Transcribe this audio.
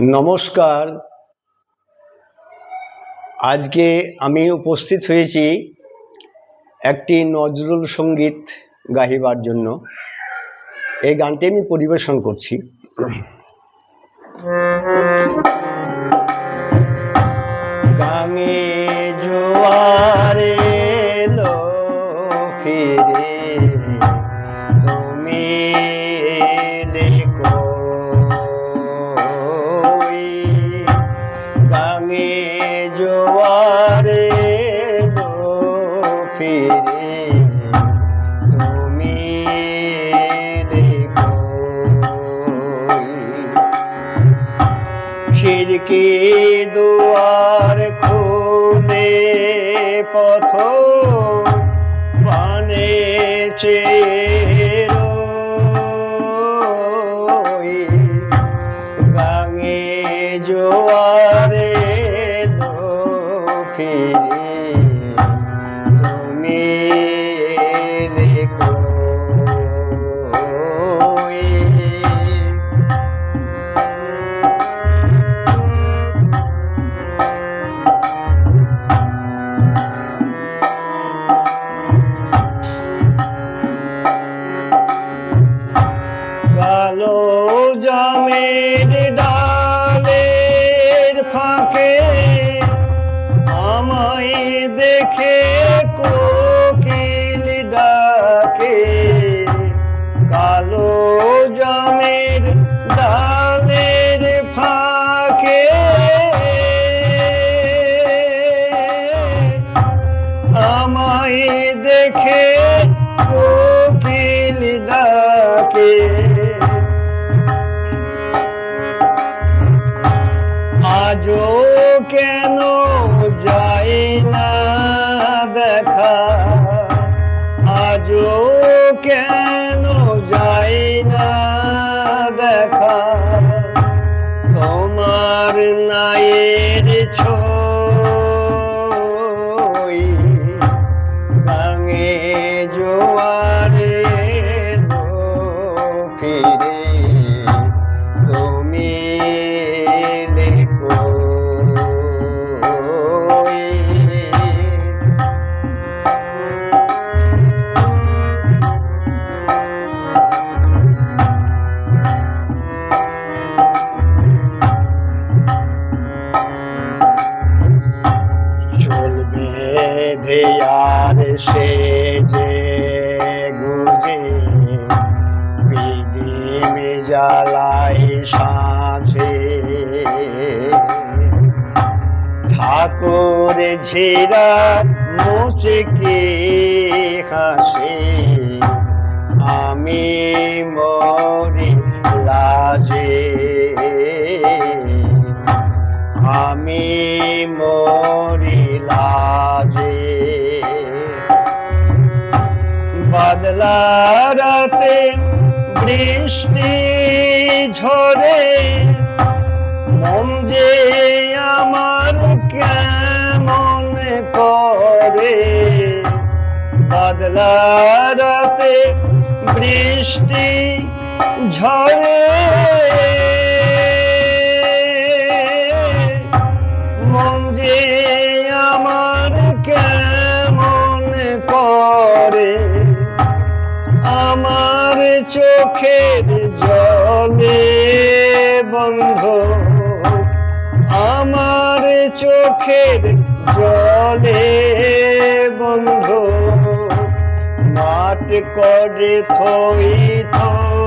নমস্কার। আজকে আমি উপস্থিত হয়েছি একটি নজরুল সংগীত গাহিবার জন্য। এই গানটি আমি পরিবেশন করছি। এলো ফিরে তুমি খিড়কি দুয়ার খুলে পথ গাঙে জোয়ারে কালো জামের ডালের ফাঁকে। আমায় দেখে কোকিল ডাকে। কালো জামের ডালের ফাঁকে। আমায় দেখে কোকিল ডাকে। আজও কেন যাই না দেখা? আজও কেন ধেয়ার সে যে গুজে বিদিম জ্বালাই সাঁঝে ঠাকুর ঝিরা মুচকে হাসে, আমি মরি লাজে আমি মরি লাজে বাদলা বৃষ্টি ঝরে মন যে আমার কেমন করে? বাদলা বৃষ্টি ঝরে মন যে আমার চোখের জলে বন্ধ। আমার চোখের জলে বন্ধ। মাঠ করে থই থই